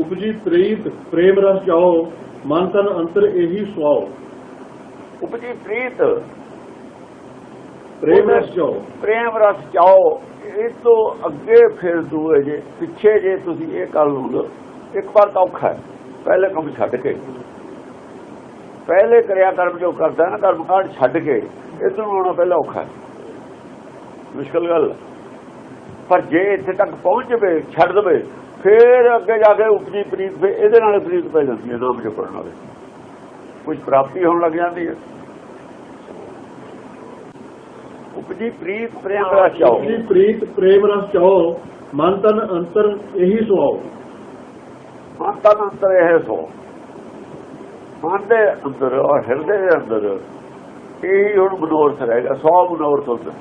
ਉਪਜੀ ਪ੍ਰੀਤ ਪ੍ਰੇਮ ਰਸ ਜਾਓ ਮਨ ਤਨ ਅੰਤਰ ਇਹੀ ਸੁਆਓ। ਉਪਜੀ ਪ੍ਰੀਤ। ਪ੍ਰੇਮ ਰਸ ਜਾਓ। ਪ੍ਰੇਮ ਰਸ ਚਾਓ ਇਹ ਤੋਂ ਅੱਗੇ ਫਿਰ ਦੂਏ ਜੇ ਪਿੱਛੇ ਜੇ ਤੁਸੀਂ ਇਹ ਕਰ ਲਓ ਇੱਕ ਵਾਰ ਤਾਂ ਔਖਾ ਹੈ। ਪਹਿਲੇ ਕੰਮ ਛੱਡ ਕੇ। ਪਹਿਲੇ ਕਰਿਆ ਕਰਮ ਜੋ ਕਰਦਾ ਨਾ ਕਰਮ ਕਾਂਡ ਛੱਡ ਕੇ ਇਧਰ ਨੂੰ ਆਉਣਾ ਪਹਿਲਾਂ ਔਖਾ ਹੈ। ਮੁਸ਼ਕਲ ਗੱਲ। ਪਰ ਜੇ ਇੱਥੇ ਤੱਕ ਪਹੁੰਚ ਜਵੇ ਛੱਡ ਦਵੇ ਫਿਰ ਅੱਗੇ ਜਾ ਕੇ ਉਪਜੀ ਪ੍ਰੀਤ ਫਿਰ ਇਹਦੇ ਨਾਲ ਪ੍ਰੀਤ ਪੈ ਜਾਂਦੀ ਹੈ ਨਾਮ ਜਪਣ ਨਾਲ। ਕੁਝ ਪ੍ਰਾਪਤੀ ਹੋਣ ਲੱਗ ਜਾਂਦੀ ਹੈ। ਉਪਜੀ ਪ੍ਰੀਤ ਪ੍ਰੇਮ ਰਸ ਚਾਓ। ਉਪਜੀ ਪ੍ਰੀਤ ਪ੍ਰੇਮ ਰਸ ਜਾਓ ਮਨ ਤਨ ਅੰਤਰ ਇਹੀ ਸੁਆਓ ਮਨ ਤਨ ਅੰਦਰ ਇਹ ਸੋ ਮਨ ਦੇ ਅੰਦਰ ਔਰ ਹਿਰਦੇ ਦੇ ਅੰਦਰ ਇਹ ਹੁਣ ਮਨੋਰਥ ਰਹੇਗਾ ਸੌ ਮਨੋਰਥ ਹੁੰਦਾ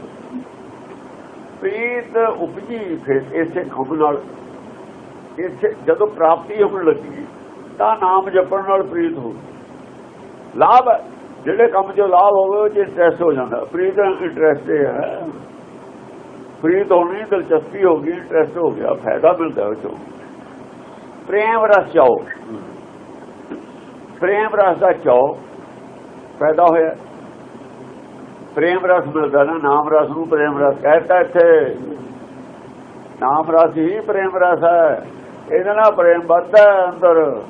ਪ੍ਰੀਤ ਉਪਜੀ ਫਿਰ ਇਸੇ ਖੰਭ ਨਾਲ ਇਸੇ ਜਦੋਂ ਪ੍ਰਾਪਤੀ ਹੋਣ ਲੱਗੀ, ਤਾਂ ਨਾਮ ਜਪਣ ਨਾਲ ਪ੍ਰੀਤ ਹੋ ਲਾਭ ਜਿਹੜੇ ਕੰਮ 'ਚ ਲਾਭ ਹੋਵੇ, ਉਹ 'ਚ ਇੰਟਰਸਟ ਹੋ ਜਾਂਦਾ। ਪ੍ਰੀਤ ਇੰਟਰਸਟ ਹੈ। ਪ੍ਰੀਤ ਹੋਣੀ ਦਿਲਚਸਪੀ ਹੋ ਗਈ ਇੰਟਰਸਟ ਹੋ ਗਿਆ, ਫਾਇਦਾ ਮਿਲਦਾ ਉਹ ਚੋਂ ਪ੍ਰੇਮ ਰਸ ਚਾਓ। ਪ੍ਰੇਮ ਰਸ ਦਾ ਚਾਓ ਪੈਦਾ ਹੋਇਆ। ਪ੍ਰੇਮ ਰਸ ਮਿਲਦਾ ਨਾ, ਨਾਮ ਰਸ ਨੂੰ ਪ੍ਰੇਮ ਰਸ ਕਹਿੰਦਾ ਇੱਥੇ। ਨਾਮ ਰਸ ਹੀ ਪ੍ਰੇਮ ਰਸ ਹੈ। ਇਹਦੇ ਨਾਲ ਪ੍ਰੇਮ ਵੱਧਦਾ ਅੰਦਰ।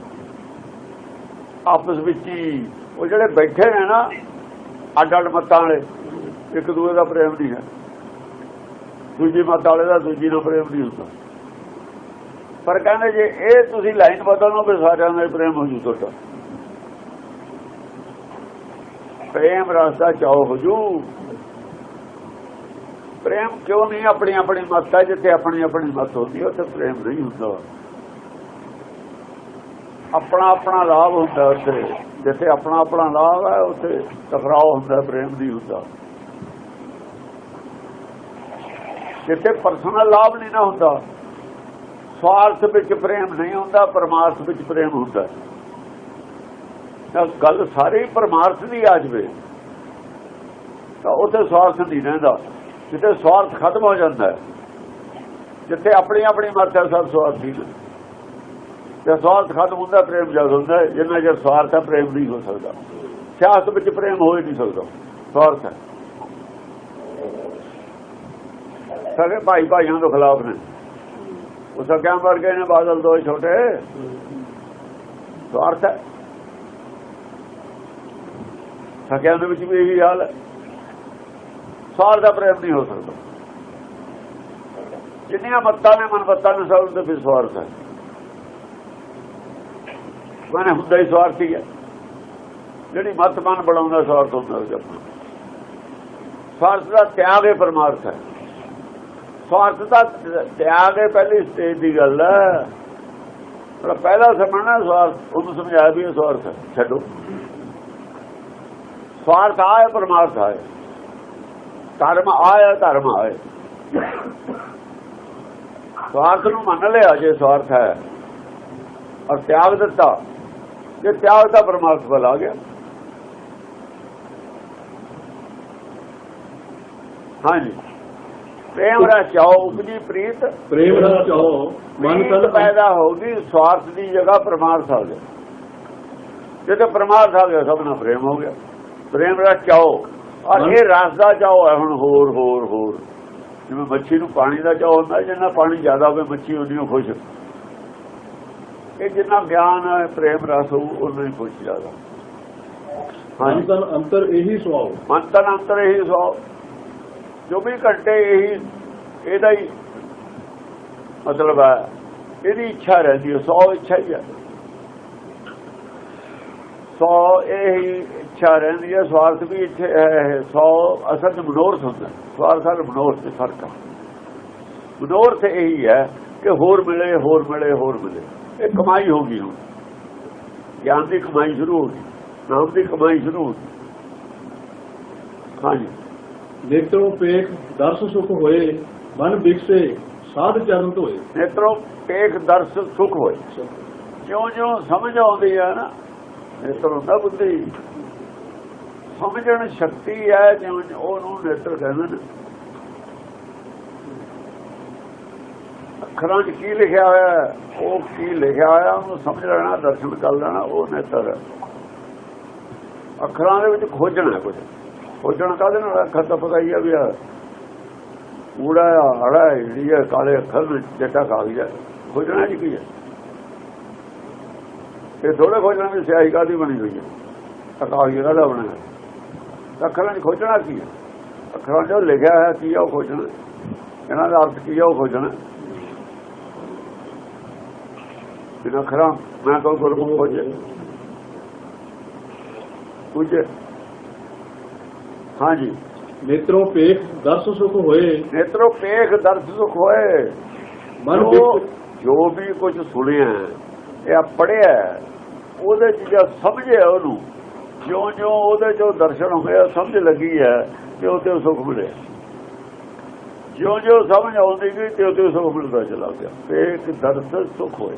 ਆਪਸ ਵਿੱਚ ਹੀ। ਉਹ ਜਿਹੜੇ ਬੈਠੇ ਨੇ ਨਾ ਅੱਡ ਅੱਡ ਮਤਾਂ ਵਾਲੇ, ਇੱਕ ਦੂਏ ਦਾ ਪ੍ਰੇਮ ਨਹੀਂ ਹੈ। ਦੂਜੀ ਮਤ ਵਾਲੇ ਦਾ ਦੂਜੀ ਨਾਲ ਪ੍ਰੇਮ ਨਹੀਂ ਹੁੰਦਾ। ਪਰ ਕਹਿੰਦੇ ਜੇ ਇਹ ਤੁਸੀਂ ਲਾਈਨ ਬਦਲੋ, ਫਿਰ ਸਾਰਿਆਂ ਨਾਲ ਪ੍ਰੇਮ ਹੋ ਜੂ ਤੁਹਾਡਾ। ਪ੍ਰੇਮ ਰਸ ਦਾ ਚਾਓ ਹੋ ਜੂ। ਪ੍ਰੇਮ ਕਿਉਂ ਨਹੀਂ? ਆਪਣੀ ਆਪਣੀ ਮਤ ਹੈ, ਜਿੱਥੇ ਆਪਣੀ ਆਪਣੀ ਮਤ ਹੁੰਦੀ ਉੱਥੇ ਪ੍ਰੇਮ ਨਹੀਂ ਹੁੰਦਾ। ਆਪਣਾ ਆਪਣਾ ਲਾਭ ਹੁੰਦਾ ਉੱਥੇ। ਜਿੱਥੇ ਆਪਣਾ ਆਪਣਾ ਲਾਭ ਹੈ, ਉੱਥੇ ਟਕਰਾਓ ਹੁੰਦਾ, ਪ੍ਰੇਮ ਨਹੀਂ ਹੁੰਦਾ। ਜਿੱਥੇ ਪਰਸਨਲ ਲਾਭ ਨਹੀਂ ਨਾ ਹੁੰਦਾ, ਸਵਾਰਥ ਵਿੱਚ ਪ੍ਰੇਮ ਨਹੀਂ ਹੁੰਦਾ, ਪਰਮਾਰਥ ਵਿੱਚ ਪ੍ਰੇਮ ਹੁੰਦਾ। ਤਾਂ ਗੱਲ ਸਾਰੀ ਪਰਮਾਰਥ ਦੀ ਆ ਜਵੇ, ਤਾਂ ਉੱਥੇ ਸਵਾਰਥ ਨਹੀਂ ਰਹਿੰਦਾ। ਜਿੱਥੇ ਸਵਾਰਥ ਖਤਮ ਹੋ ਜਾਂਦਾ ਹੈ, ਜਿੱਥੇ ਆਪਣੀ ਆਪਣੀ ਮਤ ਸਭ ਸਵਾਰਥੀ ਨੇ ਜੇ ਸਵਾਰਥ ਖਤਮ ਹੁੰਦਾ, ਪ੍ਰੇਮ ਜਦ ਹੁੰਦਾ। ਜਿੰਨਾ ਚਿਰ ਸਵਾਰਥ ਹੈ, ਪ੍ਰੇਮ ਨਹੀਂ ਹੋ ਸਕਦਾ। ਸਿਆਸਤ ਵਿੱਚ ਪ੍ਰੇਮ ਹੋ ਹੀ ਨਹੀਂ ਸਕਦਾ। ਸਵਾਰਥ ਹੈ। ਸਾਰੇ ਭਾਈ ਭਾਈਆਂ ਦੇ ਖਿਲਾਫ ਨੇ। ਉਹ ਸਕਿਆਂ ਵਰਗੇ ਨੇ ਬਾਦਲ ਦੋ ਛੋਟੇ। ਸਵਾਰਥ ਹੈ। ਸਕਿਆਂ ਦੇ ਵਿੱਚ ਵੀ ਇਹੀ ਹਾਲ ਹੈ। ਸਵਾਰਥ ਦਾ ਪ੍ਰੇਮ ਨਹੀਂ ਹੋ ਸਕਦਾ। ਜਿੰਨੀਆਂ ਮੱਤਾਂ ਨੇ, ਮਨਮੱਤਾਂ ਨੇ, ਸਭ ਦੇ ਫਿਰ ਸਵਾਰਥ ਹੈ। ਮਨ ਹੁੰਦਾ ਹੀ ਸਵਾਰਥੀ ਹੈ ਜਿਹੜੀ ਮਤ ਮਨ ਬਣਾਉਂਦਾ ਸਵਾਰਥ ਹੁੰਦਾ ਉਹ ਜਪਣਾ ਸਵਾਰਥ ਦਾ ਤਿਆਗ ਹੈ ਪਰਮਾਰਥ ਹੈ। ਸਵਾਰਥ ਦਾ ਤਿਆਗ ਹੈ ਪਹਿਲੀ ਸਟੇਜ ਦੀ ਗੱਲ ਹੈ। ਪਰ ਪਹਿਲਾ ਸਮਝਣਾ ਸਵਾਰਥ, ਉਹਨੂੰ ਸਮਝਾਇਆ ਵੀ ਸਵਾਰਥ ਹੈ। ਛੱਡੋ। ਸਵਾਰਥ ਆਏ ਪਰਮਾਰਥ ਆਏ ਧਰਮ ਆਇਆ ਧਰਮ ਆਏ ਸਵਾਰਥ ਨੂੰ ਮੰਨ ਲਿਆ ਜੇ ਸਵਾਰਥ ਹੈ। ਔਰ ਤਿਆਗ ਦਿੱਤਾ। ਜੇ ਤਿਆਗ ਦਾ ਪਰਮਾਰਥ ਬਲ ਆ ਗਿਆ। ਹਾਂਜੀ। ਪ੍ਰੇਮ ਰਸ ਚਾਓ ਉਪਜੀ ਪ੍ਰੀਤ। ਪ੍ਰੇਮ ਰਸ ਜਾਓ ਮਨ ਤਨ ਪੈਦਾ ਹੋ ਗਈ ਸਵਾਰਥ ਦੀ ਜਗ੍ਹਾ ਪਰਮਾਰਥ ਆ ਗਿਆ। ਜਦੋਂ ਪਰਮਾਰਥ ਆ ਗਿਆ ਸਭ ਨਾਲ ਪ੍ਰੇਮ ਹੋ ਗਿਆ। ਪ੍ਰੇਮ ਰਸ ਚਾਓ ਔਰ ਇਹ ਰਸ ਦਾ ਚਾਓ ਹੈ ਹੁਣ ਹੋਰ ਹੋਰ ਹੋਰ। ਜਿਵੇਂ ਮੱਛੀ ਨੂੰ ਪਾਣੀ ਦਾ ਚਾਓ ਹੁੰਦਾ ਜਿੰਨਾ ਪਾਣੀ ਜ਼ਿਆਦਾ ਹੋਵੇ ਮੱਛੀ ਉਨੀ ਖੁਸ਼ ਇਹ ਜਿੰਨਾ ਗਿਆਨ ਹੈ ਪ੍ਰੇਮ ਰਸ ਹੋਊ ਉਨਾ ਹੀ ਖੁਸ਼ ਜ਼ਿਆਦਾ। ਤਨ ਅੰਤਰ ਇਹੀ ਸੁਆਓ ਮੰਤਨ ਅੰਤਰ ਇਹੀ ਸੋ ਜੋ ਵੀ ਘੰਟੇ ਇਹੀ ਇਹਦਾ ਹੀ ਮਤਲਬ ਹੈ ਇਹਦੀ ਇੱਛਾ ਰਹਿੰਦੀ ਹੈ ਸੌ ਇੱਛਾ ਹੀ ਹੈ। ਸੌ ਇਹੀ ਇੱਛਾ ਰਹਿੰਦੀ ਹੈ ਸਵਾਰਥ ਵੀ ਇੱਥੇ ਸੌ ਅਸਲ ਚ ਮਨੋਰਥ ਹੁੰਦਾ ਸਵਾਰਥ ਨਾਲ ਮਨੋਰਥ ਦੇ ਫ਼ਰਕ ਹੈ ਮਨੋਰਥ ਇਹੀ ਹੈ ਕਿ ਹੋਰ ਮਿਲੇ ਹੋਰ ਮਿਲੇ ਹੋਰ ਮਿਲੇ। ਇਹ ਕਮਾਈ ਹੋ ਗਈ ਹੁਣ। ਗਿਆਨ ਦੀ ਕਮਾਈ ਸ਼ੁਰੂ ਹੋ ਗਈ। ਨਾਮ ਦੀ ਕਮਾਈ ਸ਼ੁਰੂ ਹੋ ਗਈ। ਹਾਂਜੀ। ਨੇਤਰੋਂ ਪੇਖ ਦਰਸ ਸੁਖ ਹੋਏ ਮਨ ਬਿਕਸੇ ਸਾਧ ਚਰਨ ਧੋਏ। ਨੇਤਰੋਂ ਪੇਖ ਦਰਸ ਸੁਖ ਹੋਏ। ਜਿਉਂ ਜਿਉਂ ਸਮਝ ਆਉਂਦੀ ਹੈ ਨਾ ਨੇਤਰ ਹੁੰਦਾ ਬੁੱਧੀ। ਸਮਝਣ ਸ਼ਕਤੀ ਹੈ ਜਿਉਂ ਉਹਨੂੰ ਨੇਤਰ ਕਹਿੰਦੇ ਨੇ। ਅੱਖਰਾਂ 'ਚ ਕੀ ਲਿਖਿਆ ਹੋਇਆ ਉਹ ਕੀ ਲਿਖਿਆ ਹੋਇਆ? ਉਹਨੂੰ ਸਮਝ ਲੈਣਾ, ਦਰਸ਼ਨ ਕਰ ਲੈਣਾ, ਉਹ ਨੇਤਰ ਅੱਖਰਾਂ ਦੇ ਵਿੱਚ ਖੋਜਣਾ ਕੁਝ ਖੋਜਣਾ ਕਾਹਦੇ ਨਾਲ ਅੱਖਰ ਤਾਂ ਪਤਾ ਆ ਵੀ ਆ। ਊੜਾ ਹੜਾ ਜਿਹੜੀ ਕਾਲੇ ਅੱਖਰ ਵਿੱਚ ਚਿੱਟਾ ਕਾਗਜ਼ ਹੈ। ਖੋਜਣਾ ਜੀ ਕੀ ਹੈ? ਇਹ ਥੋੜੇ ਖੋਜਣਾ ਵੀ ਸਿਆਹੀ ਕਾਦੀ ਬਣੀ ਹੋਈ ਹੈ? ਤਾਂ ਕਾਗਜ਼ ਦਾ ਬਣਿਆ? ਹੈ ਅੱਖਰਾਂ 'ਚ ਖੋਜਣਾ ਕੀ ਹੈ? ਅੱਖਰਾਂ 'ਚ ਜੋ ਲਿਖਿਆ ਹੈ ਕੀ ਆ ਉਹ ਖੋਜਣਾ? ਇਹਨਾਂ ਦਾ ਅਰਥ ਕੀ ਆ ਉਹ ਖੋਜਣਾ? ਬਿਨਾਂ ਅੱਖਰਾਂ ਮੈਂ ਕੋਈ ਗੁਰਮੁਖ ਖੋਜੇ ਕੁਝ ਹਾਂਜੀ। ਨੇਤਰੋਂ ਪੇਖ ਦਰਸ ਸੁਖ ਹੋਏ। ਨੇਤਰੋ ਪੇਖ ਦਰਸ ਸੁਖ ਹੋਏ। ਮਨ ਜੋ ਜੋ ਵੀ ਕੁਝ ਸੁਣਿਆ ਹੈ, ਜਾਂ ਪੜਿਆ ਉਹਦੇ ਚ ਜਦ ਸਮਝਿਆ ਉਹਨੂੰ ਜਿਉਂ ਜਿਉਂ ਉਹਦੇ ਚੋਂ ਦਰਸ਼ਨ ਹੋਇਆ ਸਮਝ ਲੱਗੀ ਹੈ ਤੇ ਸੁਖ ਮਿਲਿਆ। ਜਿਉਂ ਜਿਉਂ ਸਮਝ ਆਉਂਦੀ ਗਈ ਤੇ ਉਹ ਤੇ ਸੁਖ ਮਿਲਦਾ ਚਲਾ ਗਿਆ। ਪੇਖ ਦਰਸ ਸੁਖ ਹੋਏ।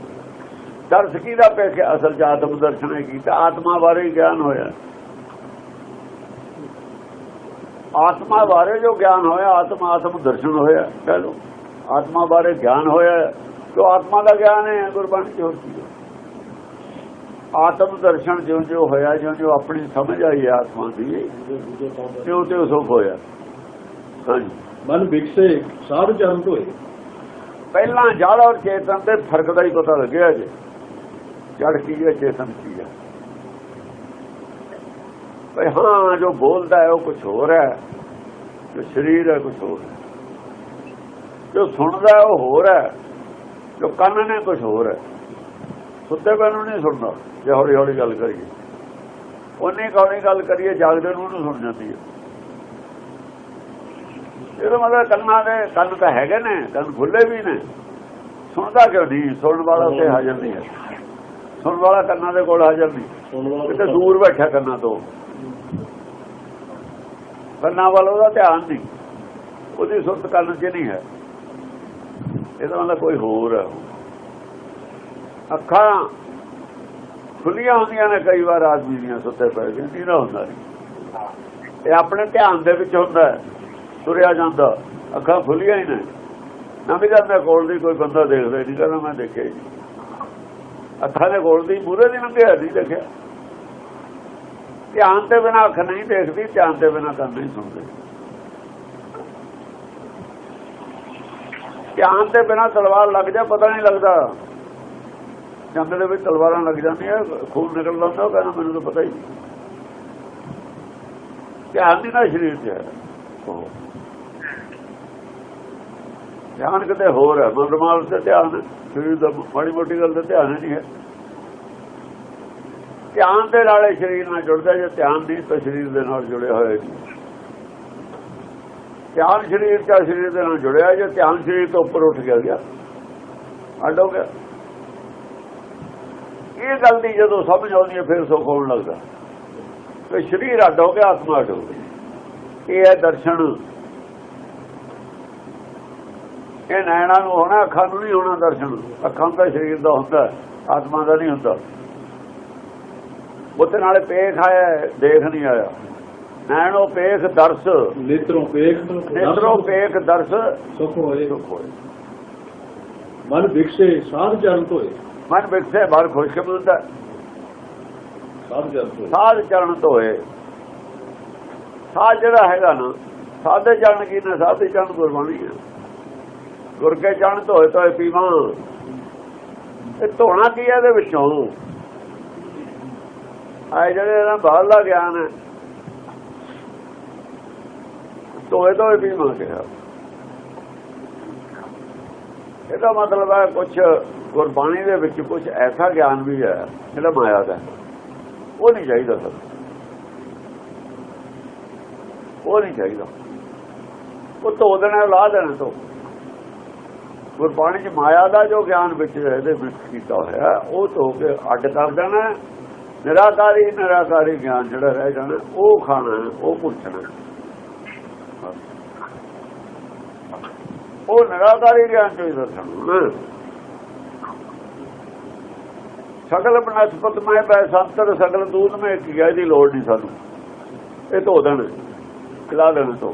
ਦਰਸ ਕੀ ਦਾ ਪੇਖ ਹੈ? ਅਸਲ ਚ ਆਤਮ ਦਰਸ਼ਨ ਹੈ ਕੀਤਾ? ਆਤਮਾ ਬਾਰੇ ਗਿਆਨ ਹੋਇਆ। ਆਤਮਾ ਬਾਰੇ ਜੋ ਗਿਆਨ ਹੋਇਆ ਆਤਮ ਆਤਮ ਦਰਸ਼ਨ ਹੋਇਆ ਕਹ ਲੋ ਆਤਮਾ ਬਾਰੇ ਗਿਆਨ ਹੋਇਆ ਜੋ ਆਤਮਾ ਦਾ ਗਿਆਨ ਹੈ ਗੁਰਬਾਣੀ ਚ ਹੋਰ ਕੀ? ਆਤਮ ਦਰਸ਼ਨ ਜਿਉਂ ਜਿਉਂ ਹੋਇਆ ਜਿਉਂ ਜਿਉਂ ਆਪਣੀ ਸਮਝ ਆਈ ਆਤਮਾ ਦੀ ਤਿਉਂ ਤਿਉਂ ਸੁਖ ਹੋਇਆ। ਹਾਂਜੀ। ਮਨ ਬਿਕਸੇ ਸਾਧ ਚਰਨ ਧੋਏ ਪਹਿਲਾਂ ਜੜ ਔਰ ਚੇਤਨ ਦੇ ਫ਼ਰਕ ਦਾ ਹੀ ਪਤਾ ਲੱਗਿਆ ਜੇ। ਜੜ ਕੀ ਹੈ ਚੇਤਨ ਕੀ ਹੈ ਭਈ ਹਾਂ, ਜੋ ਬੋਲਦਾ ਹੈ, ਉਹ ਕੁਝ ਹੋਰ ਹੈ। ਜੋ ਸਰੀਰ ਹੈ ਕੁਝ ਹੋਰ ਹੈ। ਜੋ ਸੁਣਦਾ ਉਹ ਹੋਰ ਹੈ। ਜੋ ਕੰਨ ਨੇ ਕੁਝ ਹੋਰ ਹੈ। ਸੁੱਤੇ ਪਏ ਨੂੰ ਨਹੀਂ ਸੁਣਦਾ, ਜੇ ਹੌਲੀ ਹੌਲੀ ਗੱਲ ਕਰੀਏ। ਉਹਨੇ ਕੌਣੀ ਗੱਲ ਕਰੀਏ, ਜਾਗਦੇ ਨੂੰ ਉਹਨੂੰ ਸੁਣ ਜਾਂਦੀ ਹੈ। ਇਹਦਾ ਮਤਲਬ ਕੰਨਾਂ ਦੇ ਕੰਨ ਤਾਂ ਹੈਗੇ ਨੇ, ਕੰਨ ਖੁੱਲੇ ਵੀ ਨੇ। ਸੁਣਦਾ ਕਿਉਂ ਨਹੀਂ? ਸੁਣਨ ਵਾਲਾ ਉੱਥੇ ਹਾਜ਼ਰ ਨਹੀਂ ਹੈ। ਸੁਣਨ ਵਾਲਾ ਕੰਨਾਂ ਦੇ ਕੋਲ ਹਾਜ਼ਰ ਨਹੀਂ। ਕਿਤੇ ਦੂਰ ਬੈਠਾ ਕੰਨਾਂ ਤੋਂ। ਕੰਨਾਂ ਵੱਲ ਉਹਦਾ ਧਿਆਨ ਨਹੀਂ। ਉਹਦੀ ਸੁਰਤ ਕੰਨ 'ਚ ਨਹੀਂ ਹੈ। ਇਹਦਾ ਮਤਲਬ ਕੋਈ ਹੋਰ ਹੈ ਅੱਖਾਂ ਖੁੱਲੀਆਂ ਹੁੰਦੀਆਂ ਨੇ ਕਈ ਵਾਰ ਆਦਮੀ ਦੀਆਂ ਸੁੱਤੇ ਪਏ ਨਹੀਂ ਨਾ ਹੁੰਦਾ ਇਹ ਆਪਣੇ ਧਿਆਨ ਦੇ ਵਿੱਚ ਹੁੰਦਾ ਤੁਰਿਆ ਜਾਂਦਾ। ਅੱਖਾਂ ਖੁੱਲੀਆਂ ਹੀ ਨੇ। ਨਾ ਵੀ ਜਾਂਦਾ ਕੋਲ ਦੀ ਕੋਈ ਬੰਦਾ ਦੇਖਦਾ ਨਹੀਂ ਕਹਿੰਦਾ ਮੈਂ ਦੇਖਿਆ ਅੱਖਾਂ ਦੇ ਕੋਲ ਦੀ ਮੂਰੇ ਦੀ ਲੰਘਿਆ ਨਹੀਂ ਦੇਖਿਆ। ਧਿਆਨ ਤੇ ਬਿਨਾ ਅੱਖ ਨਹੀਂ ਦੇਖਦੀ, ਧਿਆਨ ਤੇ ਬਿਨਾ ਕੰਨ ਨਹੀਂ ਸੁਣਦੇ। ਧਿਆਨ ਤੇ ਬਿਨਾ ਤਲਵਾਰ ਲੱਗ ਜਾ, ਪਤਾ ਨਹੀਂ ਲੱਗਦਾ। ਜੰਗ ਦੇ ਵਿੱਚ ਤਲਵਾਰਾਂ ਲੱਗ ਜਾਂਦੀਆਂ, ਖੂਨ ਨਿਕਲ ਜਾਂਦਾ ਉਹ ਕਹਿੰਦਾ ਮੈਨੂੰ ਤਾਂ ਪਤਾ ਹੀ ਨਹੀਂ। ਧਿਆਨ ਨਹੀਂ ਨਾ ਸਰੀਰ 'ਚ ਧਿਆਨ ਕਿਤੇ ਹੋਰ ਹੈ? ਮਨ ਰਮਾਲ ਤੇ ਧਿਆਨ ਸਰੀਰ ਦਾ ਮਾੜੀ ਮੋਟੀ ਗੱਲ ਤੇ ਧਿਆਨ ਨਹੀਂ ਹੈ। ਧਿਆਨ ਦੇ ਨਾਲੇ ਸਰੀਰ ਨਾਲ ਜੁੜਦਾ, ਜੇ ਧਿਆਨ ਨਹੀਂ ਤਾਂ ਸਰੀਰ ਦੇ ਨਾਲ ਜੁੜਿਆ ਹੋਇਆ ਧਿਆਨ ਸਰੀਰ ਦਾ ਸਰੀਰ ਦੇ ਨਾਲ ਜੁੜਿਆ, ਜੇ ਧਿਆਨ ਸਰੀਰ ਤੋਂ ਉੱਪਰ ਉੱਠ ਗਿਆ ਗਿਆ। ਅੱਡ ਹੋ ਗਿਆ। ਇਹ ਗੱਲ ਦੀ ਜਦੋਂ ਸਮਝ ਆਉਂਦੀ ਹੈ, ਫਿਰ ਸੁੱਖ ਹੋਣ ਲੱਗਦਾ। ਕਿ ਸਰੀਰ ਅੱਡ ਹੋ ਗਿਆ, ਆਤਮਾ ਅੱਡ ਹੋ ਗਈ। ਇਹ ਹੈ ਦਰਸ਼ਨ। ਇਹ ਨੈਣਾ ਨੂੰ ਹੋਣਾ ਅੱਖਾਂ ਨੂੰ ਨਹੀਂ ਹੋਣਾ ਦਰਸ਼ਨ। ਅੱਖਾਂ ਦਾ ਸਰੀਰ ਦਾ ਹੁੰਦਾ ਆਤਮਾ ਦਾ ਨਹੀਂ ਹੁੰਦਾ। ਉਹਦੇ ਨਾਲੇ ਪੇਖ ਆਇਆ ਦੇਖ ਨਹੀਂ ਆਇਆ। ਨੈਣੋ ਪੇਖ ਦਰਸ। ਨੇਤਰੋਂ ਪੇਖ ਨੇਤਰੋ ਪੇਖ ਦਰਸ। ਸੁਖ ਹੋਏ। ਸੁਖ ਹੋਏ। ਮਨ ਬਿਕਸੇ ਸਾਧ ਚਰਨ ਧੋਏ। ਮਨ ਵਿਖਸੇ ਬਾਹਰ ਖੁਸ਼ ਕੇ ਮਿਲਦਾ ਸਾਧ ਚਰਨ ਧੋਏ। ਸਾਧ ਚਰਨ ਧੋਏ। ਸਾਧ ਜਿਹੜਾ ਹੈਗਾ ਨਾ ਸਾਧੇ ਚਰਨ ਕੀ ਨੇ? ਸਾਧੇ ਚਰਨ ਗੁਰਬਾਣੀ ਹੈ ਗੁਰ ਕੇ ਚਰਨ ਧੋਏ ਧੋਏ ਪੀਵਾਂ। ਇਹ ਧੋਣਾ ਕੀ ਹੈ ਇਹਦੇ ਵਿੱਚੋਂ? ਆਏ ਜਿਹੜੇ ਨਾ ਬਾਹਰਲਾ ਗਿਆਨ ਹੈ। ਧੋਏ ਧੋਏ ਪੀਵਾਂ ਕਿਹਾ। ਇਹਦਾ ਮਤਲਬ ਹੈ ਕੁਝ ਗੁਰਬਾਣੀ ਦੇ ਵਿੱਚ ਕੁਝ ਐਸਾ ਗਿਆਨ ਵੀ ਹੈ, ਜਿਹੜਾ ਮਾਇਆ ਦਾ ਉਹ ਨਹੀਂ ਚਾਹੀਦਾ ਸਰ। ਉਹ ਨਹੀਂ ਚਾਹੀਦਾ। ਉਹ ਧੋ ਦੇਣਾ ਲਾ ਦੇਣਾ ਤੋਂ ਗੁਰਬਾਣੀ ਚ ਮਾਇਆ ਦਾ ਜੋ ਗਿਆਨ ਵਿੱਚ ਇਹਦੇ ਵਿੱਚ ਕੀਤਾ ਹੋਇਆ, ਉਹ ਧੋ ਕੇ ਅੱਡ ਕਰ ਦੇਣਾ ਨਿਰਾਕਾਰੀ ਨਿਰਾਕਾਰੀ ਗਿਆਨ ਜਿਹੜਾ ਰਹਿ ਜਾਣਾ, ਉਹ ਖਾਣਾ ਉਹ ਪੁੱਛਣਾ ਉਹ ਨਿਰਾਕਾਰੀ ਗਿਆਨ ਚੋਂ ਹੀ ਦਰਸ਼ਨ ਸਗਲ ਬਨਸਪਤ ਮੈਂ ਬੈ ਸਗਲ ਦੂਤ ਮੈਂ ਇੱਕ ਗਿਆ ਦੀ ਲੋੜ ਨਹੀਂ ਸਾਨੂੰ। ਇਹ ਧੋ ਦੇਣਾ ਖਿਲਾ ਦੇਣਾ ਤੋਂ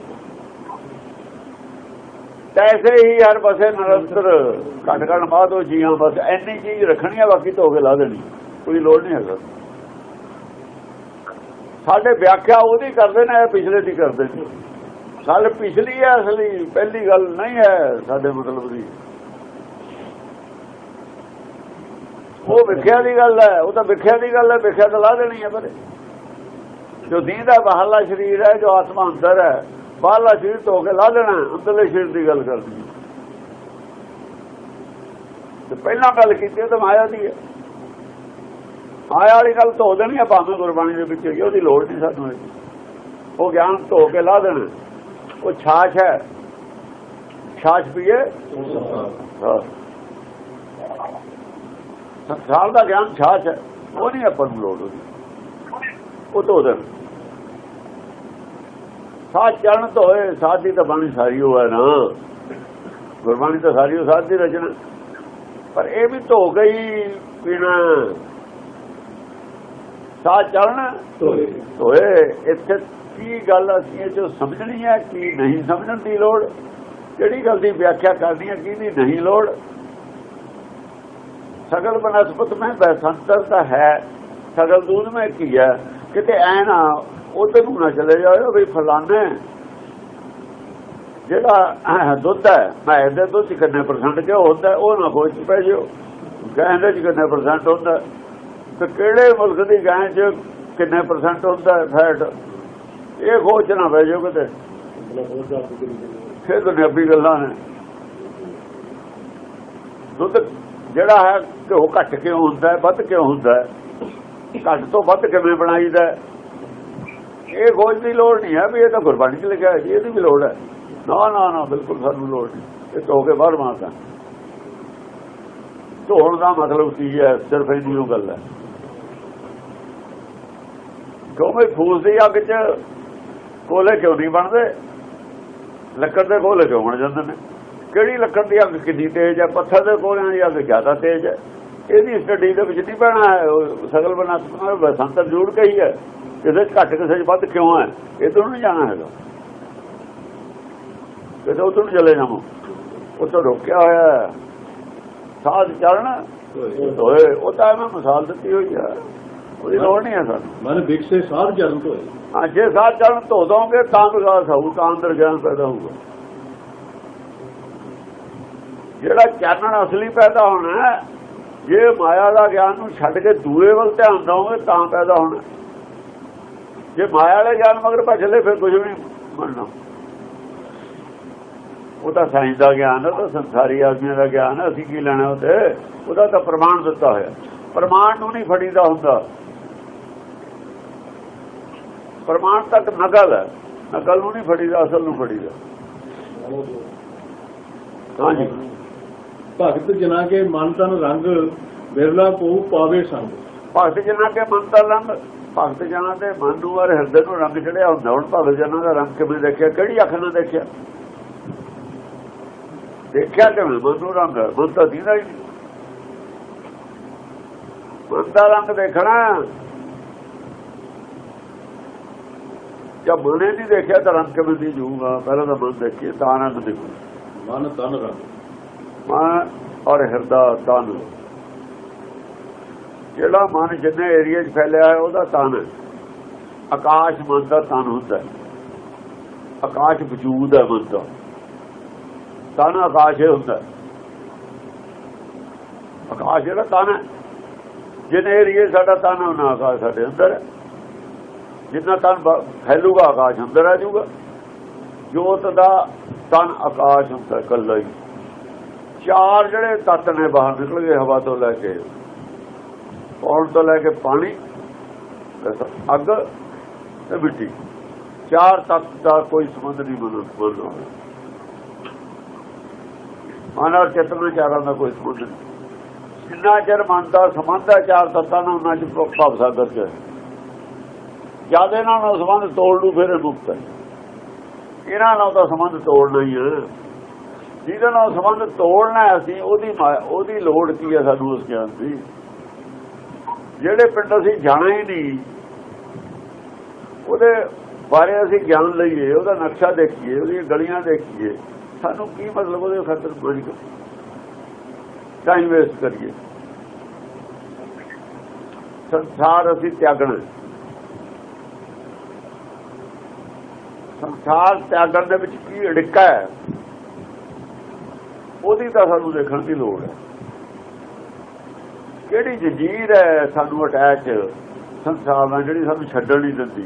ਤੈਸੇ ਹੀ ਹਰ ਪਾਸੇ ਨਿਰੰਤਰ ਘਟ ਘਟ ਬਾਅਦ ਉਹ ਜੀਆਂ, ਬਸ ਐਨੀ ਚੀਜ਼ ਰੱਖਣੀ ਆ, ਬਾਕੀ ਧੋ ਕੇ ਲਾ ਦੇਣੀ। ਕੋਈ ਲੋੜ ਨਹੀਂ ਹੈਗਾ। ਸਾਡੇ ਵਿਆਖਿਆ ਉਹਦੀ ਕਰਦੇ ਨੇ ਪਿਛਲੇ ਦੀ ਕਰਦੇ ਨੇ। ਗੱਲ ਪਿਛਲੀ ਹੈ ਅਸਲੀ, ਪਹਿਲੀ ਗੱਲ ਨਹੀਂ ਹੈ ਸਾਡੇ ਮਤਲਬ ਦੀ। ਉਹ ਵਿਖਿਆ ਦੀ ਗੱਲ ਹੈ, ਉਹ ਤਾਂ ਵਿਖਿਆ ਦੀ ਗੱਲ ਹੈ, ਵਿਖਿਆ ਤਾਂ ਲਾ ਦੇਣੀ ਹੈ, ਪਰ ਜੋ ਦੀਦਾ ਬਾਹਰਲਾ ਸਰੀਰ ਹੈ, ਜੋ ਆਤਮਾ ਅੰਦਰ ਹੈ ਬਾਹਰਲਾ ਸਰੀਰ ਧੋ ਕੇ ਲਾ ਦੇਣਾ ਅੰਦਰਲੇ ਸਰੀਰ ਦੀ ਗੱਲ ਕਰਦੀ ਤੇ ਪਹਿਲਾਂ ਗੱਲ ਕੀਤੀ ਤਾਂ ਮਾਇਆ ਦੀ ਹੈ। ਮਾਇਆ ਵਾਲੀ ਗੱਲ ਧੋ ਦੇਣੀ ਹੈ ਭਾਵੇਂ ਗੁਰਬਾਣੀ ਦੇ ਵਿੱਚ ਉਹਦੀ ਲੋੜ ਨਹੀਂ ਸਾਨੂੰ ਉਹ ਗਿਆਨ ਧੋ ਕੇ ਲਾ ਦੇਣਾ। ਉਹ ਛਾਛ ਹੈ। ਛਾਛ ਪੀਏ। ਸੰਸਾਰ ਦਾ ਗਿਆਨ ਛਾਛ ਹੈ। ਉਹ ਨਹੀਂ ਆਪਾਂ ਨੂੰ ਲੋੜ ਉਹਦੀ। ਉਹ ਧੋ ਦੇਣਾ। ਸਾਹ ਚਰਨ ਧੋਏ ਸਾਧ ਦੀ ਤਾਂ ਬਾਣੀ ਸਾਰੀ ਉਹ ਹੈ ਨਾ। ਗੁਰਬਾਣੀ ਤਾਂ ਸਾਰੀ ਉਹ ਸਾਧ ਦੀ ਰਚਨਾ। ਪਰ ਇਹ ਵੀ ਧੋ ਗਈ ਪੀਣਾ। ਸਾਹ ਚਰਨ ਧੋਏ। ਹੋਏ ਇੱਥੇ ਕੀ ਗੱਲ ਅਸੀਂ ਜੋ ਸਮਝਣੀ ਹੈ ਕੀ ਨਹੀਂ ਸਮਝਣ ਦੀ ਲੋੜ? ਕਿਹੜੀ ਗੱਲ ਦੀ ਵਿਆਖਿਆ ਕਰਨੀ ਹੈ ਕਿਹਦੀ ਨਹੀਂ ਲੋੜ? ਸਗਲ ਬਨਸਪਤ ਮੈਂ ਬੈਸੰਤਰ ਤਾਂ ਹੈ ਸਗਲ ਦੂਧ ਮੈਂ ਕੀ ਹੈ ਕਿਤੇ ਐ ਨਾ ਉਧਰ ਨੂੰ ਨਾ ਚਲੇ ਜਾਇਓ ਵੀ ਫਲਾਣੇ। ਜਿਹੜਾ ਦੁੱਧ ਹੈ, ਮੈਂ ਇਹਦੇ ਦੁੱਧ ਚ ਕਿੰਨੇ ਪਰਸੈਂਟ ਕਿਉਂ ਹੁੰਦਾ ਉਹ ਨਾ ਖੋਜ ਪੈ ਜਿਓ ਗਾਂ ਦੇ ਚ ਕਿੰਨੇ ਪਰਸੈਂਟ ਹੁੰਦਾ ਤੇ ਕਿਹੜੇ ਮੁਲਕ ਦੀ ਗਾਂ ਚ ਕਿੰਨੇ ਪਰਸੈਂਟ ਹੁੰਦਾ ਫੈਟ ਇਹ ਖੋਜ ਨਾ ਪੈ ਜਿਓ ਕਿਤੇ। ਫਿਰ ਦੁਨਿਆਵੀ ਗੱਲਾਂ ਨੇ। ਦੁੱਧ ਜਿਹੜਾ ਹੈ, ਘਿਓ ਘੱਟ ਕਿਉਂ ਹੁੰਦਾ ਵੱਧ ਕਿਉਂ ਹੁੰਦਾ ਘੱਟ ਤੋਂ ਵੱਧ ਕਿਵੇਂ ਬਣਾਈਦਾ ਹੈ? ਇਹ ਖੋਜ ਦੀ ਲੋੜ ਨਹੀਂ ਹੈ ਵੀ ਇਹ ਤਾਂ ਗੁਰਬਾਣੀ 'ਚ ਲਿਖਿਆ ਹੈ ਜੀ, ਇਹਦੀ ਵੀ ਲੋੜ ਹੈ। ਨਾ ਨਾ ਨਾ, ਬਿਲਕੁਲ ਸਾਨੂੰ ਲੋੜ ਨਹੀਂ। ਇਹ ਧੋ ਕੇ ਬਾਹਰ ਮਾਰਦਾ ਧੋਣ ਦਾ ਮਤਲਬ ਕੀ ਹੈ? ਸਿਰਫ ਇੰਨੀ ਉਹ ਗੱਲ ਹੈ। ਕਿਉਂ ਫੂਸ ਦੀ ਅੱਗ 'ਚ ਕੋਲੇ ਕਿਉਂ ਨਹੀਂ ਬਣਦੇ? ਲੱਕੜ ਦੇ ਕੋਲੇ ਕਿਉਂ ਬਣ ਜਾਂਦੇ ਨੇ? ਕਿਹੜੀ ਲੱਕੜ ਦੀ ਅੱਗ ਕਿੰਨੀ ਤੇਜ਼ ਹੈ? ਪੱਥਰ ਦੇ ਕੋਲਿਆਂ ਦੀ ਅੱਗ ਜ਼ਿਆਦਾ ਤੇਜ਼ ਹੈ। ਇਹਦੀ ਸਟੱਡੀ ਦੇ ਵਿੱਚ ਨਹੀਂ ਪੈਣਾ ਹੈ। ਸਗਲ ਬਨਾਤਮਾ ਬਸੰਤਰ ਜੋੜ ਕਹੀ ਹੈ। 'ਚ ਘੱਟ ਕਿਸੇ 'ਚ ਵੱਧ ਕਿਉਂ ਹੈ? ਇਹ ਤੋਂ ਨਹੀਂ ਜਾਣਾ ਹੈਗਾ। ਕਿਤੇ ਉਧਰ ਨੂੰ ਚਲੇ ਜਾਵਾਂ। ਉੱਥੇ ਰੋਕਿਆ ਹੋਇਆ ਹੈ। ਸਾਧ ਚੜਨ ਹੋਏ ਉਹ ਤਾਂ ਮੈਂ ਮਿਸਾਲ ਦਿੱਤੀ ਹੋਈ ਹੈ। ਉਹਦੀ ਲੋੜ ਨਹੀਂ ਹੈ ਸਾਨੂੰ। ਮਨ ਵਿਕਸੇ ਸਾਧ ਚਰਨ ਧੋਏ ਹਾਂ ਜੇ ਸਾਧ ਚੜਨ ਧੋ ਦੋਗੇ ਤਾਂ ਵਿਕਾਸ ਹੋਊ ਤਾਂ ਅੰਦਰ ਗਿਆਨ ਪੈਦਾ ਹੋਊਗਾ। ਜਿਹੜਾ ਚਾਨਣ ਅਸਲੀ ਪੈਦਾ ਹੋਣਾ ਜੇ ਮਾਇਆ ਦਾ ਗਿਆਨ ਨੂੰ ਛੱਡ ਕੇ ਦੂਏ ਵੱਲ ਧਿਆਨ ਦਓਗੇ ਤਾਂ ਪੈਦਾ ਹੋਣਾ ਜੇ ਮਾਇਆ ਵਾਲੇ ਗਿਆਨ ਮਗਰ ਭਜਲੇ ਫਿਰ ਕੁਝ ਵੀ ਬਣਨਾ ਉਹ ਤਾਂ ਸਾਇੰਸ ਦਾ ਗਿਆਨ ਹੈ ਤਾਂ ਸੰਸਾਰੀ ਆਦਮੀਆਂ ਦਾ ਗਿਆਨ ਹੈ ਅਸੀਂ ਕੀ ਲੈਣਾ ਉਹਤੇ ਉਹਦਾ ਤਾਂ ਪ੍ਰਮਾਣ ਦਿੱਤਾ ਹੋਇਆ। ਪ੍ਰਮਾਣ ਨੂੰ ਨਹੀਂ ਫੜੀਦਾ ਹੁੰਦਾ। ਪ੍ਰਮਾਣ ਤੱਕ ਨਕਲ ਹੈ। ਨਕਲ ਨੂੰ ਨਹੀਂ ਫੜੀਦਾ ਅਸਲ ਨੂੰ ਫੜੀਦਾ। ਹਾਂਜੀ। ਭਗਤ ਜਨਾ ਕੇ ਮਨ ਤਨ ਰੰਗ ਬਿਰਲਾ ਪਉ ਪਾਵੇ ਸੰਗ। ਭਗਤ ਜਨਾਂ ਕੇ ਮਨ ਦਾ ਰੰਗ ਭਗਤ ਜਨਾਂ ਦੇ ਮਨ ਨੂੰ ਔਰ ਹਿਰਦੇ ਨੂੰ ਰੰਗ ਚੜਿਆ ਹੁੰਦਾ। ਹੁਣ ਭਗਤ ਜਨਾਂ ਦਾ ਰੰਗ ਕਿਵੇਂ ਦੇਖਿਆ? ਕਿਹੜੀ ਅੱਖ ਨਾਲ ਦੇਖਿਆ? ਦੇਖਿਆ ਕਿਵੇਂ ਮਨ ਨੂੰ ਰੰਗ ਮਨ ਤਾਂ ਦੀਦਾ ਹੀ ਮਨ ਦਾ ਰੰਗ ਦੇਖਣਾ ਜਦ ਮਨੇ ਨਹੀਂ ਦੇਖਿਆ ਤਾਂ ਰੰਗ ਕਿਵੇਂ ਦੀ ਜੂਗਾ? ਪਹਿਲਾਂ ਤਾਂ ਮਨ ਦੇਖੀਏ ਤਾਂ ਰੰਗ ਦੇਖੂ। ਮਨ ਤਨ ਰੰਗ। ਮਨ ਔਰ ਹਿਰਦਾ ਤਨ। ਜਿਹੜਾ ਮਨ ਜਿੰਨੇ ਏਰੀਆ 'ਚ ਫੈਲਿਆ ਹੈ ਉਹਦਾ ਤਨ ਹੈ। ਆਕਾਸ਼ ਮਨ ਦਾ ਤਨ ਹੁੰਦਾ ਹੈ। ਆਕਾਸ਼ ਵਜੂਦ ਹੈ ਮਨ ਦਾ। ਤਨ ਆਕਾਸ਼ ਹੁੰਦਾ ਆਕਾਸ਼ ਜਿਹੜਾ ਤਨ ਹੈ। ਜਿੰਨੇ ਏਰੀਏ ਸਾਡਾ ਤਨ ਹੈ, ਉਹਨਾਂ ਆਕਾਸ਼ ਸਾਡੇ ਅੰਦਰ ਹੈ। ਜਿੰਨਾ ਤਨ ਬ- ਫੈਲੂਗਾ, ਆਕਾਸ਼ ਅੰਦਰ ਆ ਜਾਊਗਾ। ਜੋਤ ਦਾ ਤਨ ਆਕਾਸ਼ ਹੁੰਦਾ ਕੱਲਾ ਹੀ। ਚਾਰ ਜਿਹੜੇ ਤੱਤ ਨੇ, ਬਾਹਰ ਨਿਕਲ ਗਏ, ਹਵਾ ਤੋਂ ਲੈ ਕੇ। ਪੌਣ ਤੋਂ ਲੈ ਕੇ ਪਾਣੀ, ਅੱਗ ਤੇ ਮਿੱਟੀ। ਚਾਰ ਤੱਤ ਦਾ ਕੋਈ ਸੰਬੰਧ ਨਹੀਂ ਮਨ ਮਨ ਔਰ ਚੇਤਨਾ ਚਾਰਾਂ ਦਾ ਕੋਈ ਸੰਬੰਧ ਨਹੀਂ। ਜਿੰਨਾ ਚਿਰ ਮਨ ਦਾ ਸੰਬੰਧ ਹੈ, ਚਾਰ ਤੱਤਾਂ ਨਾਲ ਉਹਨਾਂ ਚ ਭਾਵ ਸਾਗਰ ਚ ਜ਼ਿਆਦਾ ਨਾਲ ਸੰਬੰਧ ਤੋੜ ਲੂ ਫਿਰ ਇਹ ਮੁਕਤ ਹੈ। ਇਹਨਾਂ ਨਾਲ ਤਾਂ ਸੰਬੰਧ ਤੋੜਨਾ ਹੀ ਹੈ। ਜਿਹਦੇ ਨਾਲ ਸੰਬੰਧ ਤੋੜਨਾ ਅਸੀਂ, ਉਹਦੀ ਮਾ- ਉਹਦੀ ਲੋੜ ਕੀ ਹੈ ਸਾਨੂੰ ਉਸ ਗਿਆਨ ਦੀ? ਜਿਹੜੇ ਪਿੰਡ ਅਸੀਂ ਜਾਣਾ ਹੀ ਨਹੀਂ, ਉਹਦੇ ਬਾਰੇ ਅਸੀਂ ਗਿਆਨ ਲਈਏ, ਉਹਦਾ ਨਕਸ਼ਾ ਦੇਖੀਏ, ਉਹਦੀਆਂ ਗਲੀਆਂ ਦੇਖੀਏ, ਸਾਨੂੰ ਕੀ ਮਤਲਬ ਉਹਦੇ ਖਾਤਰ ਬੜੀ ਟਾਈਮ ਵੇਸਟ ਕਰੀਏ। ਸੰਸਾਰ ਅਸੀਂ ਤਿਆਗਣਾ ਸੰਸਾਰ ਤਿਆਗਣ ਦੇ ਵਿੱਚ ਕੀ ਅੜਿੱਕਾ ਹੈ? ਉਹਦੀ ਤਾਂ ਸਾਨੂੰ ਦੇਖਣ ਦੀ ਲੋੜ ਹੈ। ਜਿਹੜੀ ਜੰਜੀਰ ਹੈ ਸਾਨੂੰ ਅਟੈਚ, ਸੰਸਾਰ ਨਾਲ ਜਿਹੜੀ ਸਾਨੂੰ ਛੱਡਣ ਨਹੀਂ ਦਿੰਦੀ,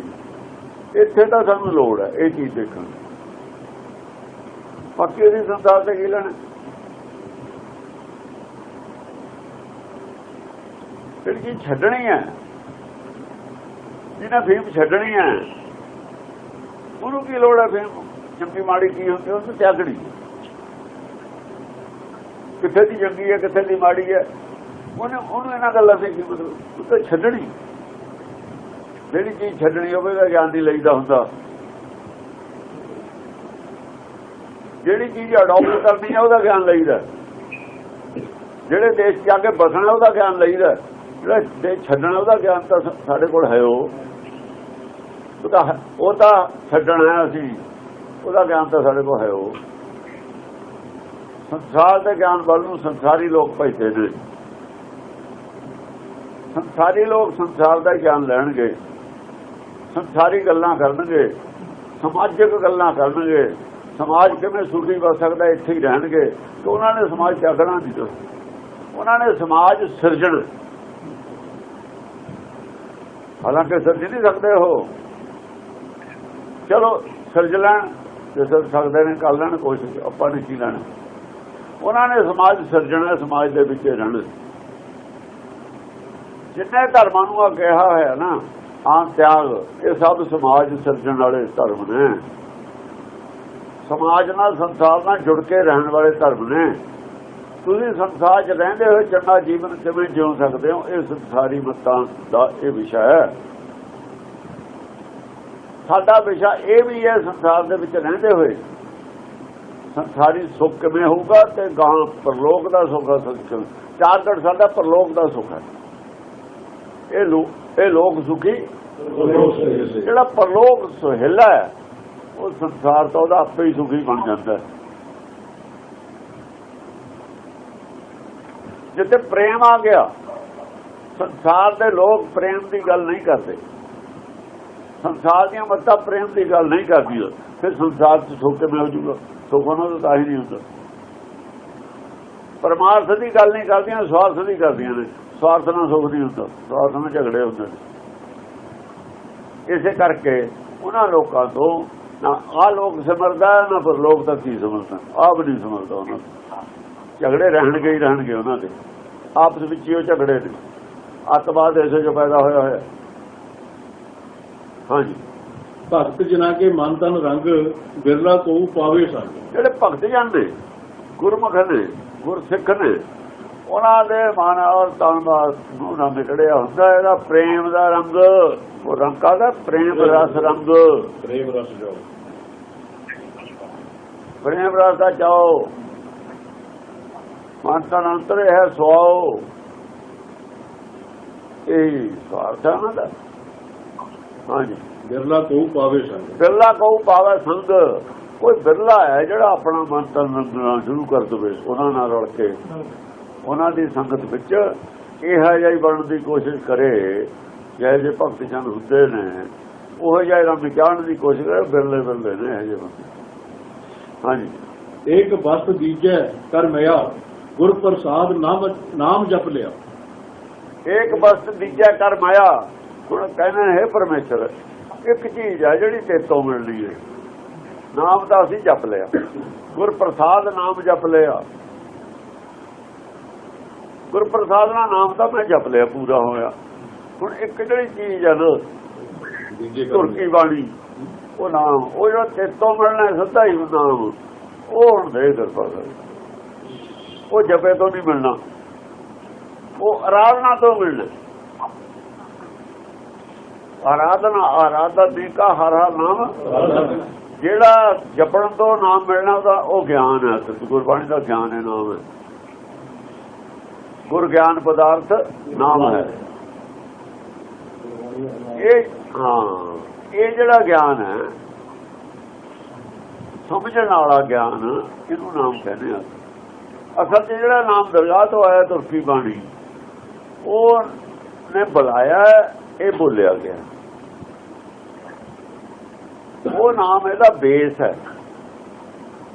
ਇੱਥੇ ਤਾਂ ਸਾਨੂੰ ਲੋੜ ਹੈ ਇਹ ਚੀਜ਼ ਦੇਖਣ ਬਾਕੀ ਇਹਦੀ ਸੰਸਾਰ ਤੇ ਕੀ ਲੈਣਾ? ਜਿਹੜੀ ਚੀਜ਼ ਛੱਡਣੀ ਹੈ, ਜਿਹਨੇ ਫੀਮ ਛੱਡਣੀ ਹੈ, ਉਹਨੂੰ ਕੀ ਲੋੜ ਹੈ ਫੀਮ? ਚੰਗੀ ਮਾੜੀ ਕੀ ਹੁੰਦੀ, ਉਹਨੂੰ ਤਿਆਗਣੀ। ਕਿੱਥੇ ਦੀ ਚੰਗੀ ਹੈ, ਕਿੱਥੇ ਦੀ ਮਾੜੀ ਹੈ? ਉਹਨੇ ਉਹਨੂੰ ਇਹਨਾਂ ਗੱਲਾਂ ਸੇ ਕੀ ਮਤਲਬ? ਉਹ ਤਾਂ ਛੱਡਣੀ। ਜਿਹੜੀ ਚੀਜ਼ ਛੱਡਣੀ ਹੋਵੇ ਤਾਂ ਗਿਆਨ ਦੀ ਲਈਦਾ ਹੁੰਦਾ। ਜਿਹੜੀ ਚੀਜ਼ ਅਡਾਪਟ ਕਰਨੀ ਹੈ ਉਹਦਾ ਗਿਆਨ ਲਈਦਾ। ਜਿਹੜੇ ਦੇਸ਼ 'ਚ ਜਾ ਕੇ ਬਸਣਾ ਉਹਦਾ ਗਿਆਨ ਲਈਦਾ। ਜਿਹੜਾ ਦੇਸ਼ ਛੱਡਣਾ, ਉਹਦਾ ਗਿਆਨ ਤਾਂ ਸਾਡੇ ਕੋਲ ਹੈ ਉਹ। ਉਹ ਤਾਂ ਉਹ ਤਾਂ ਛੱਡਣਾ ਹੈ ਅਸੀਂ। ਉਹਦਾ ਗਿਆਨ ਤਾਂ ਸਾਡੇ ਕੋਲ ਹੈ ਉਹ। ਸੰਸਾਰ ਦੇ ਗਿਆਨ ਵੱਲ ਨੂੰ ਸੰਸਾਰੀ ਲੋਕ ਭਜਦੇ ਨੇ। ਸੰਸਾਰੀ ਲੋਕ ਸੰਸਾਰ ਦਾ ਗਿਆਨ ਲੈਣਗੇ। ਸੰਸਾਰੀ ਗੱਲਾਂ ਕਰਨਗੇ। ਸਮਾਜਿਕ ਗੱਲਾਂ ਕਰਨਗੇ। ਸਮਾਜ ਕਿਵੇਂ ਸੁਖੀ ਬਣ ਸਕਦਾ ਇੱਥੇ ਹੀ ਰਹਿਣਗੇ। ਤੇ ਉਹਨਾਂ ਨੇ ਸਮਾਜ ਤਿਆਗਣਾ ਨਹੀਂ ਉਹਨਾਂ ਨੇ ਸਮਾਜ ਸਿਰਜਣ। ਹਾਲਾਂਕਿ ਸਿਰਜ ਨਹੀਂ ਸਕਦੇ ਹੋ ਚਲੋ, ਸਿਰਜ ਲੈਣ ਜੇ ਸਿਰ ਸਕਦੇ ਨੇ, ਕਰ ਲੈਣ ਕੋਸ਼ਿਸ਼ ਆਪਾਂ ਨੇ ਕੀ ਲੈਣਾ। ਉਹਨਾਂ ਨੇ ਸਮਾਜ ਸਿਰਜਣਾ, ਸਮਾਜ ਦੇ ਵਿੱਚ ਰਹਿਣਾ। ਜਿੰਨੇ ਧਰਮਾਂ ਨੂੰ ਆ ਕਿਹਾ ਹੋਇਆ ਨਾ ਆਂ ਤਿਆਗ, ਇਹ ਸਭ ਸਮਾਜ ਸਿਰਜਣ ਵਾਲੇ ਧਰਮ ਨੇ। ਸਮਾਜ ਨਾਲ ਸੰਸਾਰ ਨਾਲ ਜੁੜ ਕੇ ਰਹਿਣ ਵਾਲੇ ਧਰਮ ਨੇ। ਤੁਸੀਂ ਸੰਸਾਰ 'ਚ ਰਹਿੰਦੇ ਹੋਏ ਚੰਗਾ ਜੀਵਨ ਕਿਵੇਂ ਜਿਉ ਸਕਦੇ ਹੋ, ਇਹ ਸੰਸਾਰੀ ਮਤਾਂ ਦਾ ਇਹ ਵਿਸ਼ਾ ਹੈ। ਸਾਡਾ ਵਿਸ਼ਾ ਇਹ ਵੀ ਹੈ, ਸੰਸਾਰ ਦੇ ਵਿੱਚ ਰਹਿੰਦੇ ਹੋਏ। ਸੰਸਾਰੀ ਸੁੱਖ ਕਿਵੇਂ ਹੋਊਗਾ ਤੇ ਗਾਂ ਪਰਲੋਕ ਦਾ ਸੁੱਖ ਹੈ ਸੱਚ ਸਾਡਾ ਪਰਲੋਕ ਦਾ ਸੁੱਖ ਹੈ। ਇਹ ਲੋਕ ਇਹ ਲੋਕ ਸੁਖੀ? ਜਿਹੜਾ ਪਰਲੋਕ ਸੁਹਿਲਾ ਹੈ, ਉਹ ਸੰਸਾਰ ਤੋਂ ਉਹਦਾ ਆਪੇ ਹੀ ਸੁਖੀ ਬਣ ਜਾਂਦਾ ਹੈ। ਜਿੱਥੇ ਪ੍ਰੇਮ ਆ ਗਿਆ, ਸੰਸਾਰ ਦੇ ਲੋਕ ਪ੍ਰੇਮ ਦੀ ਗੱਲ ਨਹੀਂ ਕਰਦੇ। ਸੰਸਾਰ ਦੀਆਂ ਮੱਤਾਂ ਪ੍ਰੇਮ ਦੀ ਗੱਲ ਨਹੀਂ ਕਰਦੀਆਂ। ਫਿਰ ਸੰਸਾਰ 'ਚ ਸੁੱਖ ਕਿਵੇਂ ਹੋ ਸੁੱਖ ਉਹਨਾਂ ਦਾ ਤਾਂ ਹੀ ਨਹੀਂ ਹੁੰਦਾ। ਪਰਮਾਰਥ ਦੀ ਗੱਲ ਨਹੀਂ ਕਰਦੀਆਂ ਸਵਾਰਥ ਦੀ ਕਰਦੀਆਂ ਨੇ। ਸਵਾਰਥ ਨਾਲ ਸੁੱਖ ਨਹੀਂ ਹੁੰਦਾ ਸਵਾਰਥ ਨਾਲ ਝਗੜੇ ਹੁੰਦੇ ਨੇ। ਇਸੇ ਕਰਕੇ ਉਹਨਾਂ ਲੋਕਾਂ ਤੋਂ ਨਾ ਆ ਲੋਕ ਸਮਰਦਾ ਨਾ ਪਰ ਲੋਕ ਤਾਂ ਕੀ ਸਮਝਦਾ ਆਪ ਨਹੀਂ ਸਮਝਦਾ ਉਹਨਾਂ। ਝਗੜੇ ਰਹਿਣਗੇ ਹੀ ਰਹਿਣਗੇ ਉਹਨਾਂ ਦੇ। ਆਪਸ ਵਿੱਚ ਹੀ ਉਹ ਝਗੜੇ ਨੇ। ਅੱਤਵਾਦ ਐਸੇ ਜੋ ਪੈਦਾ ਹੋਇਆ ਹੋਇਆ। ਹਾਂਜੀ। ਭਗਤ ਜਨਾ ਕੇ ਮਨ ਤਨ ਰੰਗ ਬਿਰਲਾ ਕੋ ਪਾਵੇ ਸੰਗ ਜਿਹੜੇ ਭਗਤ ਜਨ ਨੇ ਗੁਰਮੁਖ ਨੇ ਗੁਰਸਿੱਖ ਨੇ। ਉਹਨਾਂ ਦੇ ਮਨ ਔਰ ਤਨ ਦਾ ਨੂੰ ਰੰਗ ਚੜਿਆ ਹੁੰਦਾ ਇਹਦਾ ਪ੍ਰੇਮ ਦਾ ਰੰਗ ਉਹ ਰੰਗ ਕਾਹਦਾ? ਪ੍ਰੇਮ ਰਸ ਰੰਗ। ਪ੍ਰੇਮ ਰਸ ਜਾਓ। ਪ੍ਰੇਮ ਰਸ ਦਾ ਚਾਓ ਮਨ ਤਨ ਅੰਤਰ ਹੈ ਸੁਆਓ। ਇਹ ਸਵਾਰਥ ਦਾ। ਹਾਂਜੀ। ਬਿਰਲਾ ਕੋ ਪਾਵੇ ਸੰਗ। ਬਿਰਲਾ ਕਹੂ ਪਾਵੇ ਸੰਗ। ਕੋਈ ਬਿਰਲਾ ਹੈ ਜਿਹੜਾ ਆਪਣਾ ਮਨ ਤਨ ਰੰਗਣਾ ਸ਼ੁਰੂ ਕਰ ਦਵੇ ਉਹਨਾਂ ਨਾਲ ਰਲ ਕੇ। ਉਹਨਾਂ ਦੀ ਸੰਗਤ ਵਿੱਚ ਇਹ ਜਿਹਾ ਬਣਨ ਦੀ ਕੋਸ਼ਿਸ਼ ਕਰੇ ਜਿਹੇ ਜੇ ਭਗਤ ਜਨ ਹੁੰਦੇ ਨੇ ਉਹ ਜਿਹਾ ਰੰਗ ਜਾਣ ਦੀ ਕੋਸ਼ਿਸ਼ ਕਰੇ ਬਿਰਲੇ ਬਿਰਲੇ ਨੇ ਇਹ ਜਿਹੇ ਹਾਂਜੀ। ਏਕ ਬਸਤ ਦੀਜੈ ਕਰ ਮਿਆ ਗੁਰ ਪ੍ਰਸਾਦ ਨਾਮ ਨਾਮ ਜਪ ਲਿਆ। ਇੱਕ ਬਸਤ ਦੀਜਾ ਕਰ ਮਾਇਆ ਹੁਣ ਕਹਿੰਦੇ ਹੈ ਪਰਮੇਸ਼ਰ ਇੱਕ ਚੀਜ਼ ਆ ਜਿਹੜੀ ਤੇਤੋਂ ਮਿਲਦੀ ਹੈ। ਨਾਮ ਤਾਂ ਅਸੀਂ ਜਪ ਲਿਆ। ਗੁਰ ਪ੍ਰਸਾਦ ਨਾਮ ਜਪ ਲਿਆ। ਗੁਰ ਪ੍ਰਸਾਦ ਦਾ ਨਾਮ ਤਾਂ ਮੈਂ ਜਪ ਲਿਆ ਪੂਰਾ ਹੋਇਆ। ਹੁਣ ਇੱਕ ਜਿਹੜੀ ਚੀਜ਼ ਆ ਨਾ ਤੁਰਕੀ ਬਾਣੀ ਉਹ ਨਾਮ ਉਹ ਜਿਹੜਾ ਤੇਤੋਂ ਮਿਲਣਾ ਸਿੱਧਾ ਹੀ ਨਾਮ ਉਹ ਹੁਣ ਦੇ ਕਰ। ਉਹ ਜਪੇ ਤੋਂ ਨਹੀਂ ਮਿਲਣਾ। ਉਹ ਆਰਾਧਨਾ ਤੋਂ ਮਿਲਣਾ ਆਰਾਧਨਾ ਆਰਾਧਨਾ ਕਾ ਹਰਾ ਨਾਮ। ਜਿਹੜਾ ਜਪਣ ਤੋਂ ਨਾਮ ਮਿਲਣਾ ਉਹਦਾ ਉਹ ਗਿਆਨ ਹੈ ਸਤਿ ਗੁਰਬਾਣੀ ਦਾ ਗਿਆਨ ਹੈ, ਨਾਮ ਹੈ। ਗੁਰ ਗਿਆਨ ਪਦਾਰਥ, ਨਾਮ ਹੈ। ਇਹ, ਹਾਂ, ਇਹ ਜਿਹੜਾ ਗਿਆਨ ਹੈ, ਸਮਝਣ ਵਾਲਾ ਗਿਆਨ, ਇਹਨੂੰ ਨਾਮ ਕਹਿੰਦੇ ਆ। ਅਸਲ 'ਚ ਜਿਹੜਾ ਨਾਮ ਦਰਗਾਹ ਤੋਂ ਆਇਆ, ਤੁਰਕੀ ਬਾਣੀ, ਉਹ ਨੇ ਬੁਲਾਇਆ, ਇਹ ਬੋਲਿਆ ਗਿਆ। ਉਹ ਨਾਮ ਇਹਦਾ ਬੇਸ ਹੈ।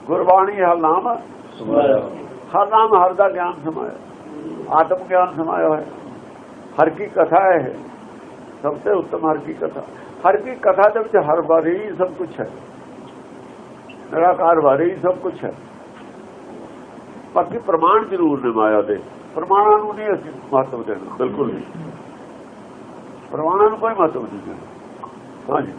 ਗੁਰਬਾਣੀ ਹਰ ਨਾਮ ਹਰ ਨਾਮ ਹਰ ਦਾ ਗਿਆਨ ਸਮਾਇਆ ਆਤਮ ਗਿਆਨ ਸਮਾਇਆ ਹੋਇਆ। ਹਰ ਕੀ ਕਥਾ ਹੈ। ਸਭ ਤੋਂ ਉੱਤਮ ਹਰ ਕੀ ਕਥਾ। ਹਰ ਕੀ ਕਥਾ ਦੇ ਵਿੱਚ ਹਰ ਬਾਰੇ ਹੀ ਸਭ ਕੁਝ ਹੈ। ਨਿਰਾਕਾਰ ਬਾਰੇ ਹੀ ਸਭ ਕੁਝ ਹੈ। ਬਾਕੀ ਪ੍ਰਮਾਣ ਜ਼ਰੂਰ ਨੇ ਮਾਇਆ ਦੇ। ਪ੍ਰਮਾਣਾਂ ਨੂੰ ਨਹੀਂ ਅਸੀਂ ਮਹੱਤਵ ਦੇਣਾ। ਬਿਲਕੁਲ ਨਹੀਂ ਪ੍ਰਮਾਣਾਂ ਨੂੰ ਕੋਈ ਮਹੱਤਵ ਨਹੀਂ ਦੇਣਾ। ਹਾਂਜੀ।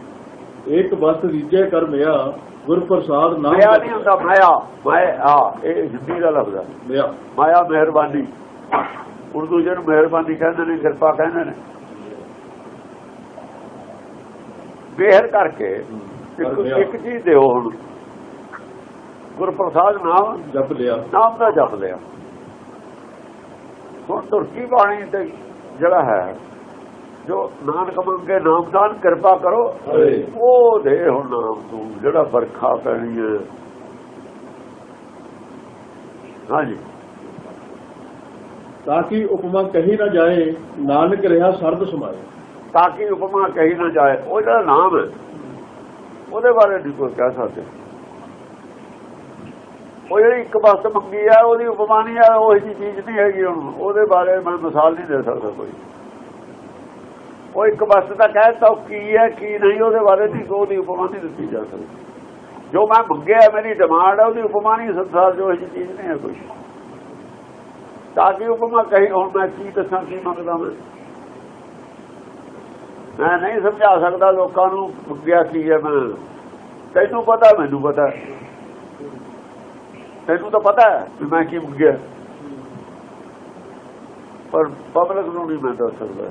ਇੱਕ ਬਸ ਰੀਜੇ ਕਰ ਮਿਆ ਗੁਰ ਪ੍ਰਸਾਦ ਨਾਮ ਮਾਇਆ ਨਹੀਂ ਹੁੰਦਾ ਮਾਇਆ ਮਾਇਆ ਇਹ ਹਿੰਦੀ ਦਾ ਲਫ਼ਜ਼ ਹੈ ਮਿਆ। ਮਾਇਆ ਮਿਹਰਬਾਨੀ। ਉਰਦੂ ਜਿਹਨੂੰ ਮਿਹਰਬਾਨੀ ਕਹਿੰਦੇ ਨੇ ਕਿਰਪਾ ਕਹਿੰਦੇ ਨੇ। ਬਿਹਰ ਕਰਕੇ ਇੱਕ ਚੀਜ਼ ਦਿਓ ਹੁਣ। ਗੁਰਪ੍ਰਸਾਦ ਨਾਮ ਜਪ ਲਿਆ। ਨਾਮ ਦਾ ਜਪ ਲਿਆ। ਹੁਣ ਤੁਰਕੀ ਬਾਣੀ ਤੇ ਜਿਹੜਾ ਹੈ ਜੋ ਨਾਨਕ ਮੰਗੇ ਨਾਮਦਾਨ ਕਿਰਪਾ ਕਰੋ। ਉਹ ਦੇ ਹੁਣ ਨਾਮ ਤੂੰ ਜਿਹੜਾ ਵਰਖਾ ਪੈਣੀ ਹੈ। ਹਾਂਜੀ। ਤਾਂ ਕਿ ਉਪਮਾ ਕਹੀ ਨਾ ਜਾਏ ਨਾਨਕ ਰਿਹਾ ਸਰਦ ਸਮਾਏ। ਤਾਂ ਕਿ ਉਪਮਾ ਕਹੀ ਨਾ ਜਾਏ ਉਹ ਜਿਹੜਾ ਨਾਮ ਹੈ ਉਹਦੇ ਬਾਰੇ ਨਹੀਂ ਕੋਈ ਕਹਿ ਸਕਦੇ। ਉਹ ਜਿਹੜੀ ਇੱਕ ਵਸਤ ਮੰਗੀ ਆ ਉਹਦੀ ਉਪਮਾ ਨਹੀਂ ਆ ਉਹ ਚੀਜ਼ ਨਹੀਂ ਹੈਗੀ ਹੁਣ। ਉਹਦੇ ਬਾਰੇ ਮੈਂ ਮਿਸਾਲ ਨਹੀਂ ਦੇ ਸਕਦਾ ਕੋਈ। ਉਹ ਇੱਕ ਵਸਤ ਦਾ ਕਹਿਤਾ ਉਹ ਕੀ ਹੈ, ਕੀ ਨਹੀਂ, ਉਹਦੇ ਬਾਰੇ ਨਹੀਂ ਉਪਮਾ ਨਹੀਂ ਦਿੱਤੀ ਜਾ ਸਕਦੀ। ਜੋ ਮੈਂ ਮੰਗਿਆ ਮੇਰੀ ਡਿਮਾਂਡ ਹੈ, ਉਹਦੀ ਉਪਮਾ ਨਹੀਂ ਸੰਸਾਰ ਜੋ ਇਹ ਚੀਜ਼ ਨਹੀਂ ਹੈ ਕੋਈ। ਤਾਂ ਕਿ ਉਪਮਾ ਕਹੀ, ਹੁਣ ਮੈਂ ਕੀ ਦੱਸਾਂ, ਕੀ ਮੰਗਦਾ ਮੈਂ? ਮੈਂ ਨਹੀਂ ਸਮਝਾ ਸਕਦਾ ਲੋਕਾਂ ਨੂੰ, ਮੰਗਿਆ ਕੀ ਹੈ ਮੈਂ। ਤੈਨੂੰ ਪਤਾ, ਮੈਨੂੰ ਪਤਾ। ਤੈਨੂੰ ਤਾਂ ਪਤਾ ਹੈ ਵੀ ਮੈਂ ਕੀ ਮੰਗਿਆ। ਪਰ ਪਬਲਿਕ ਨੂੰ ਨਹੀਂ ਮੈਂ ਦੱਸ ਸਕਦਾ।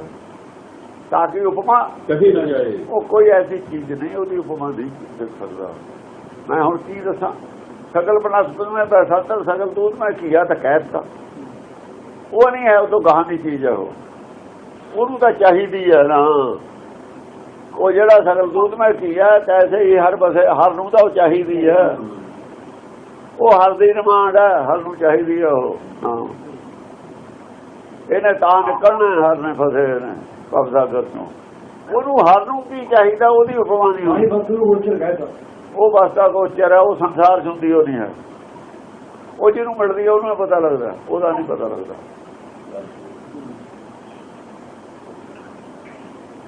ਤਾਂ ਕਿ ਉਪਮਾ ਕਹੀ ਨਾ ਜਾਏ। ਉਹ ਕੋਈ ਐਸੀ ਚੀਜ਼ ਨਹੀਂ ਉਹਦੀ ਉਪਮਾ ਨਹੀਂ ਦੇ ਸਕਦਾ। ਮੈਂ ਹੁਣ ਕੀ ਦੱਸਾਂ? ਸਗਲ ਬਨਸਪਤ ਮੈਂ ਬੈਠਾ ਤਾਂ ਸਗਲ ਦੂਤ ਮੈਂ ਕੀਆ ਤਾਂ ਕਹਿ ਦਿੱਤਾ ਉਹ ਨਹੀਂ ਹੈ ਉਹ ਤੋਂ ਗਾਹਾਂ ਦੀ ਚੀਜ਼ ਹੈ ਉਹ। ਉਹਨੂੰ ਤਾਂ ਚਾਹੀਦੀ ਹੈ ਨਾ। ਉਹ ਜਿਹੜਾ ਸਗਲ ਦੂਤ ਮੈਂ ਕੀਆ ਤੈਸੇ ਹੀ ਹਰ ਬਸੇ ਹਰ ਨੂੰ ਤਾਂ ਉਹ ਚਾਹੀਦੀ ਹੈ। ਉਹ ਹਰ ਦੀ ਡਿਮਾਂਡ ਹੈ ਹਰ ਨੂੰ ਚਾਹੀਦੀ ਹੈ ਉਹ। ਹਾਂ। ਇਹਨੇ ਤਾਂ ਨਿਕਲਣਾ ਹਰ ਨੇ ਫਸੇ ਨੇ। ਕਬਜ਼ਾ ਕਰਨ ਉਹਨੂੰ ਹਰ ਨੂੰ ਕੀ ਚਾਹੀਦਾ ਉਹਦੀ ਉਪਮਾ ਨਹੀਂ ਆਹੀ ਹੁੰਦੀ ਬੰਦੂ ਨੂੰ ਗੋਚਰ ਕਹਿਤਾ ਉਹ ਵਸਤਾ ਗੋਚਰ ਹੈ ਉਹ ਸੰਸਾਰ ਹੁੰਦੀ ਉਹ ਨਹੀਂ ਹੈ। ਉਹ ਜਿਹਨੂੰ ਮਿਲਦੀ ਹੈ ਉਹਨੂੰ ਪਤਾ ਲੱਗਦਾ। ਉਹਦਾ ਨਹੀਂ ਪਤਾ ਲੱਗਦਾ।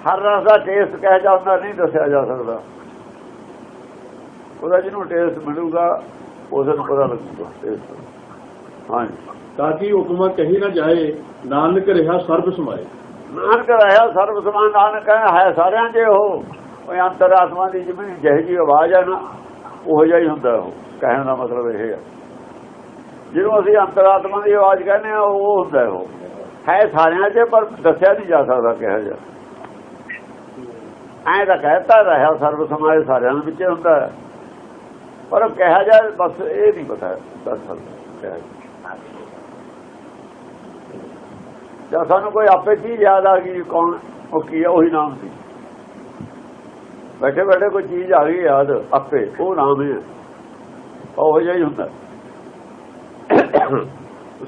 ਹਰ ਰਸ ਦਾ ਟੇਸਟ ਕਹਿ ਜਾਂਦਾ ਨਹੀਂ ਦੱਸਿਆ ਜਾ ਸਕਦਾ। ਉਹਦਾ ਜਿਹਨੂੰ ਟੇਸਟ ਮਿਲੂਗਾ ਉਸ ਨੂੰ ਪਤਾ ਲੱਗੂਗਾ ਟੇਸਟ ਹਾਂਜੀ। ਤਾਂ ਕਿ ਉਪਮਾ ਕਹੀ ਨਾ ਜਾਏ ਨਾਨਕ ਰਿਹਾ ਸਰਬ ਸਮਾਏ। ਨਾਨਕ ਰਹਾ ਸਰਬ ਸਮਾਨ ਨਾਨਕ ਹੈ ਸਾਰਿਆਂ 'ਚ ਉਹ ਉਹ ਅੰਤਰਾਤਮਾ ਦੀ ਜਿਵੇਂ ਜਿਹੇ ਜੀ ਆਵਾਜ਼ ਹੈ ਨਾ, ਉਹ ਜਿਹਾ ਹੀ ਹੁੰਦਾ ਉਹ। ਕਹਿਣ ਦਾ ਮਤਲਬ ਇਹ ਹੈ ਜਿਹਨੂੰ ਅਸੀਂ ਅੰਤਰਾਤਮਾ ਦੀ ਆਵਾਜ਼ ਕਹਿੰਦੇ ਆ, ਉਹ ਹੁੰਦਾ ਉਹ। ਹੈ ਸਾਰਿਆਂ 'ਚ, ਪਰ ਦੱਸਿਆ ਨਹੀਂ ਜਾ ਸਕਦਾ ਕਿਹਾ ਜਾ ਐਂ ਤਾਂ ਕਹਿਤਾ ਰਹਾ ਸਰਬ ਸਮਾਏ ਸਾਰਿਆਂ ਵਿੱਚ ਹੁੰਦਾ ਪਰ ਕਿਹਾ ਜਾ ਬਸ ਇਹ ਨਹੀਂ ਪਤਾ, ਦੱਸ ਸਕਦਾ ਜਾ। ਸਾਨੂੰ ਕੋਈ ਆਪੇ ਚੀਜ਼ ਯਾਦ ਆ ਗਈ ਕੌਣ ਉਹ ਕੀ ਹੈ ਉਹੀ ਨਾਮ ਸੀ। ਬੈਠੇ ਬੈਠੇ ਕੋਈ ਚੀਜ਼ ਆ ਗਈ ਯਾਦ ਆਪੇ ਉਹ ਨਾਮ ਹੈ। ਉਹ ਜਿਹਾ ਹੀ ਹੁੰਦਾ।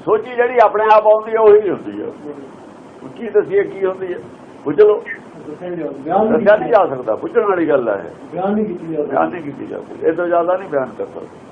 ਸੋਚੀ ਜਿਹੜੀ ਆਪਣੇ ਆਪ ਆਉਂਦੀ ਹੈ ਉਹੀ ਹੁੰਦੀ ਹੈ। ਕੀ ਦਸੀਏ ਕੀ ਹੁੰਦੀ ਹੈ? ਪੁੱਛ ਲਓ। ਦੱਸਿਆ ਨਹੀਂ ਜਾ ਸਕਦਾ ਪੁੱਛਣ ਵਾਲੀ ਗੱਲ ਹੈ। ਬਿਆਨ ਨਹੀਂ ਕੀਤੀ ਜਾ ਸਕਦੀ। ਇਹ ਤੋਂ ਜ਼ਿਆਦਾ ਨਹੀਂ ਬਿਆਨ ਕਰ ਸਕਦੇ।